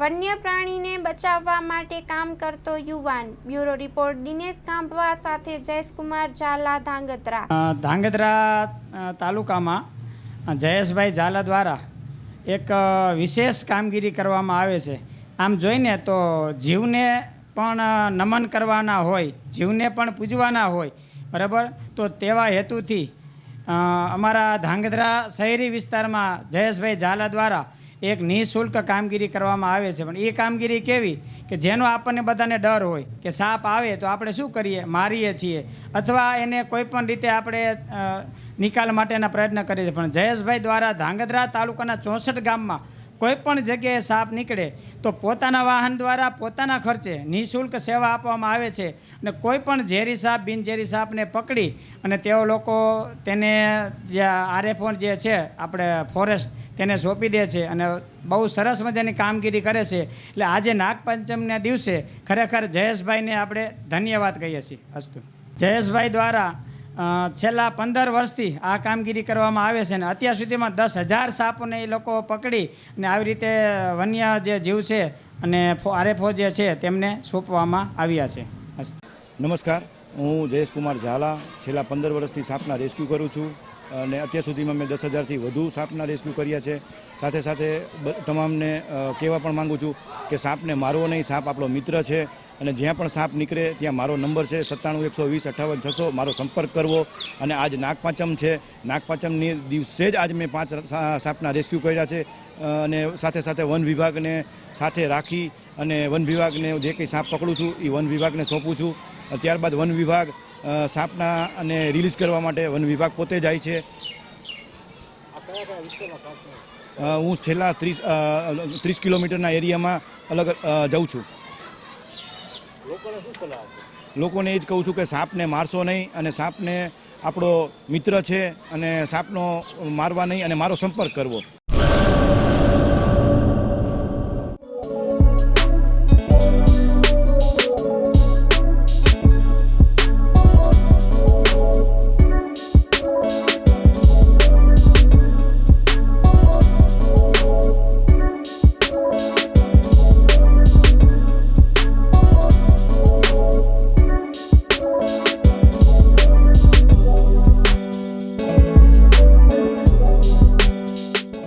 વન્ય પ્રાણીને બચાવવા માટે કામ કરતો યુવાન. બ્યુરો રિપોર્ટ દિનેશ કાંભવા સાથે જયેશકુમાર ઝાલા ધાંગધ્રા. ધાંગધ્રા તાલુકામાં જયેશભાઈ ઝાલા દ્વારા એક વિશેષ કામગીરી કરવામાં આવે છે. આમ જોઈને તો જીવને પણ નમન કરવાના હોય, જીવને પણ પૂજવાના હોય, બરાબર? તો તેવા હેતુથી અમારા ધાંગધ્રા શહેરી વિસ્તારમાં જયેશભાઈ ઝાલા દ્વારા એક નિઃશુલ્ક કામગીરી કરવામાં આવે છે. પણ એ કામગીરી કેવી? કે જેનો આપણને બધાને ડર હોય કે સાપ આવે તો આપણે શું કરીએ? મારીએ છીએ. અથવા એને કોઈ પણ રીતે આપણે નિકાલ માટેના પ્રયત્ન કરીએ છીએ. પણ જયેશભાઈ દ્વારા ધાંગધ્રા તાલુકાના ચોસઠ ગામમાં કોઈ પણ જગ્યાએ સાપ નીકળે તો પોતાના વાહન દ્વારા પોતાના ખર્ચે નિઃશુલ્ક સેવા આપવામાં આવે છે. અને કોઈ પણ ઝેરી સાપ, બિનઝેરી સાપને પકડી અને તેઓ લોકો તેને, જે આરએફઓ જે છે, આપણે ફોરેસ્ટ તેને સોંપી દે છે અને બહુ સરસ મજાની કામગીરી કરે છે. એટલે આજે નાગપંચમના દિવસે ખરેખર જયેશભાઈને આપણે ધન્યવાદ કહીએ છીએ. અસ્તુ. જયેશભાઈ દ્વારા છેલ્લા પંદર વર્ષથી આ કામગીરી કરવામાં આવે છે અને અત્યાર સુધીમાં દસ હજાર સાપોને એ લોકો પકડી અને આવી રીતે વન્ય જે જીવ છે અને આરએફઓ જે છે તેમને સોંપવામાં આવ્યા છે. નમસ્કાર. હું જયેશકુમાર ઝાલા છેલ્લા પંદર વર્ષથી સાપના રેસ્ક્યુ કરું છું. અને અત્યાર સુધીમાં મેં દસ હજારથી વધુ સાપના રેસ્ક્યુ કર્યા છે. સાથે સાથે તમામને કહેવા પણ માગું છું કે સાપને મારવો નહીં. સાપ આપણો મિત્ર છે અને જ્યાં પણ સાપ નીકળે ત્યાં મારો નંબર છે સત્તાણું એકસો વીસ અઠ્ઠાવન છસો. મારો સંપર્ક કરવો અને આજ નાગપાંચમ છે. નાગપાંચમની દિવસે જ આજ મેં પાંચ સાપના રેસ્ક્યુ કર્યા છે. અને સાથે સાથે વન વિભાગને સાથે રાખી અને વન વિભાગને જે કંઈ સાપ પકડું છું એ વન વિભાગને સોંપું છું. ત્યારબાદ વન વિભાગ સાપના અને રિલીઝ કરવા માટે વન વિભાગ પોતે જાય છે. હું છેલ્લા ત્રીસ ત્રીસ કિલોમીટરના એરિયામાં અલગ જાઉં છું. લોકોને એ જ કહું છું કે સાપને મારશો નહીં અને સાપને આપણો મિત્ર છે અને સાપનો મારવા નહીં અને મારો સંપર્ક કરવો.